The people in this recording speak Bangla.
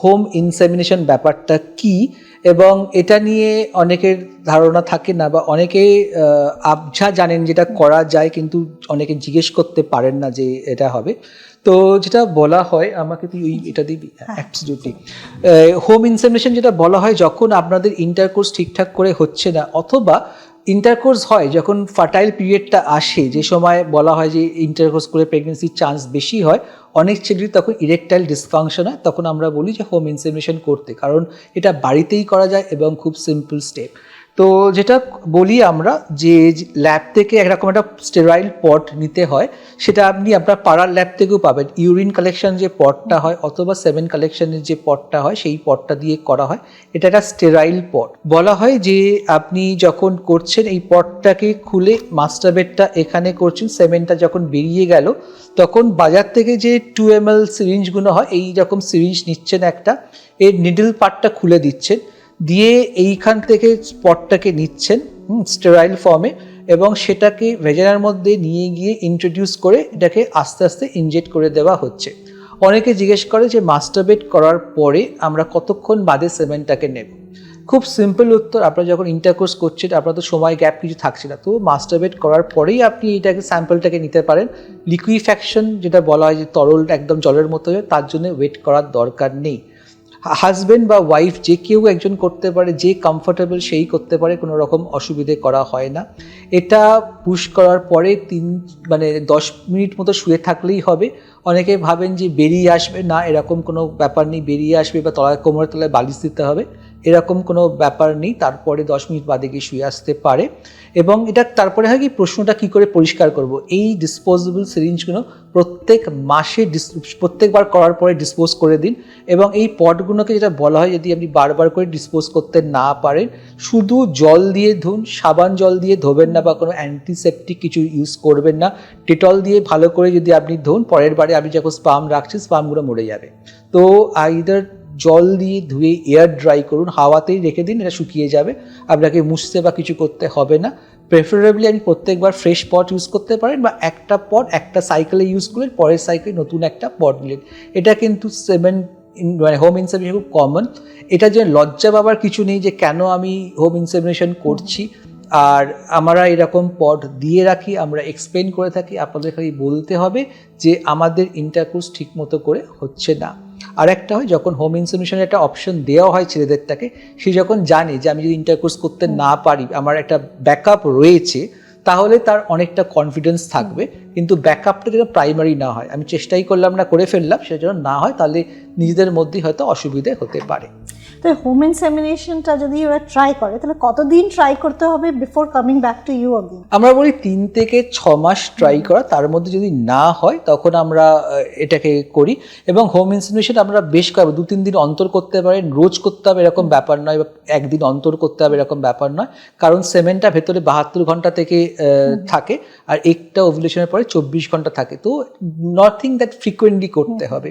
হোম ইনসেমিনেশন ব্যাপারটা কি? এবং এটা নিয়ে অনেকের ধারণা থাকে না বা অনেকে আবঝা জানেন যেটা করা যায় কিন্তু অনেকে জিজ্ঞেস করতে পারেন না যে এটা হবে। তো যেটা বলা হয় আমাকে তুই ওই এটা দিবি? অ্যাবসলিউটলি হোম ইনসেমিনেশন যেটা বলা হয় যখন আপনাদের ইন্টারকোর্স ঠিকঠাক করে হচ্ছে না অথবা ইন্টারকোর্স হয়, যখন ফার্টাইল পিরিয়ডটা আসে, যে সময় বলা হয় যে ইন্টারকোর্স করে প্রেগনেন্সির চান্স বেশি হয়, অনেক ছেলেরই তখন ইরেকটাইল ডিসফাংশন হয়, তখন আমরা বলি যে হোম ইনসেমিনেশন করতে। কারণ এটা বাড়িতেই করা যায় এবং খুব সিম্পল স্টেপ তো যেটা বলি আমরা যে ল্যাব থেকে একরকম একটা স্টেরাইল পট নিতে হয়, সেটা আপনি আপনার পাড়ার ল্যাব থেকেও পাবেন। ইউরিন কালেকশন যে পটটা হয় অথবা সেভেন কালেকশনের যে পটটা হয়, সেই পটটা দিয়ে করা হয়। এটা একটা স্টেরাইল পট বলা হয় যে আপনি যখন করছেন এই পটটাকে খুলে মাস্টার বেডটা এখানে করছেন সেভেনটা যখন বেরিয়ে গেল, তখন বাজার থেকে যে টু এম এল সিরিঞ্জগুলো হয়, এই রকম সিরিঞ্জ নিচ্ছেন একটা, এর নিডল পার্টটা খুলে দিচ্ছেন। দিয়ে এইখান থেকে স্পটটাকে নিচ্ছেন স্টেরাইল ফর্মে এবং সেটাকে ভেজানার মধ্যে নিয়ে গিয়ে ইন্ট্রোডিউস করে এটাকে আস্তে আস্তে ইনজেক্ট করে দেওয়া হচ্ছে। অনেকে জিজ্ঞেস করে যে মাস্টারবেট করার পরে আমরা কতক্ষণ বাদে সেমেন্টটাকে নেব? খুব সিম্পল উত্তর, আপনারা যখন ইন্টারকোর্স করছেন আপনার তো সময় গ্যাপ কিছু থাকছে না। তো মাস্টারবেট করার পরেই আপনি এটাকে স্যাম্পলটাকে নিতে পারেন। লিকুইফ্যাকশন যেটা বলা হয় যে তরল একদম জলের মতো হয়ে, তার জন্য ওয়েট করার দরকার নেই। হাজবেন্ড বা ওয়াইফ যে কেউ একজন করতে পারে, যে কমফোর্টেবল সেই করতে পারে, কোনো রকম অসুবিধে করা হয় না। এটা পুশ করার পরে তিন মানে দশ মিনিট মতো শুয়ে থাকলেই হবে। অনেকে ভাবেন যে বেরিয়ে আসবে, না এরকম কোনো ব্যাপার নেই, বেরিয়ে আসবে বা তলায় কোমরের তলায় বালিশ দিতে হবে। এরকম কোনো ব্যাপার নেই, তারপরে দশ মিনিট বাদে গিয়ে শুয়ে আসতে পারে। এবং এটা তারপরে হয় কি, প্রশ্নটা কি করে পরিষ্কার করব? এই ডিসপোজেবল সিরিঞ্জগুলো প্রত্যেক মাসে dis- প্রত্যেকবার করার পরে ডিসপোজ করে দিন। এবং এই পটগুলোকে যেটা বলা হয়, যদি আপনি বারবার করে ডিসপোজ করতে না পারেন, শুধু জল দিয়ে ধুন, সাবান জল দিয়ে ধোবেন না বা কোনো অ্যান্টিসেপটিক কিছু ইউজ করবেন না। ডেটল দিয়ে ভালো করে যদি আপনি ধুন, পরের বারে আপনি যখন স্পাম রাখছেন স্পামগুলো মরে যাবে। তো আইদার জল দিয়ে ধুয়ে এয়ার ড্রাই করুন, হাওয়াতেই রেখে দিন, এটা শুকিয়ে যাবে। আপনাকে মুছতে বা কিছু করতে হবে না। প্রেফারেবলি আপনি প্রত্যেকবার ফ্রেশ পট ইউজ করতে পারেন বা একটা পট একটা সাইকেলে ইউজ করলেন, পরের সাইকেলে নতুন একটা পট নিলেন। এটা কিন্তু সেভেন মানে হোম ইনসেমিনেশন খুব কমন এটা যে লজ্জা পাবার কিছু নেই যে কেন আমি হোম ইনসেমিনেশন করছি। আর আমরা এরকম পট দিয়ে রাখি, আমরা এক্সপ্লেন করে থাকি, আপনাদের খালি বলতে হবে যে আমাদের ইন্টারকোর্স ঠিক মতো করে হচ্ছে না। আর একটা হয় যখন হোম ইনসেমিনেশনের একটা অপশন দেওয়া হয় ছেলেদেরটাকে সে যখন জানে যে আমি যদি ইন্টারকোর্স করতে না পারি আমার একটা ব্যাকআপ রয়েছে তাহলে তার অনেকটা কনফিডেন্স থাকবে। কিন্তু ব্যাকআপটা যেন প্রাইমারি না হয় আমি চেষ্টাই করলাম না করে ফেললাম সেটা যেন না হয় তাহলে নিজেদের মধ্যেই হয়তো অসুবিধে হতে পারে। তো হোম ইনসেমিনেশনটা যদি ওরা ট্রাই করে তাহলে কতদিন ট্রাই করতে হবে before coming back to you again আমরা বলি তিন থেকে ছ মাস ট্রাই করা তার মধ্যে যদি না হয় তখন আমরা এটাকে করি। এবং হোম ইনসিনুয়েশন আমরা বেশ কয়েকবার দু তিন দিন অন্তর করতে পারেন রোজ করতে হবে এরকম ব্যাপার নয় বা একদিন অন্তর করতে হবে এরকম ব্যাপার নয়। কারণ সেমেন্টটা ভেতরে বাহাত্তর ঘণ্টা থেকে থাকে আর একটা ওভুলেশনের পরে চব্বিশ ঘণ্টা থাকে। তো নথিং দ্যাট ফ্রিকোয়েন্টলি করতে হবে।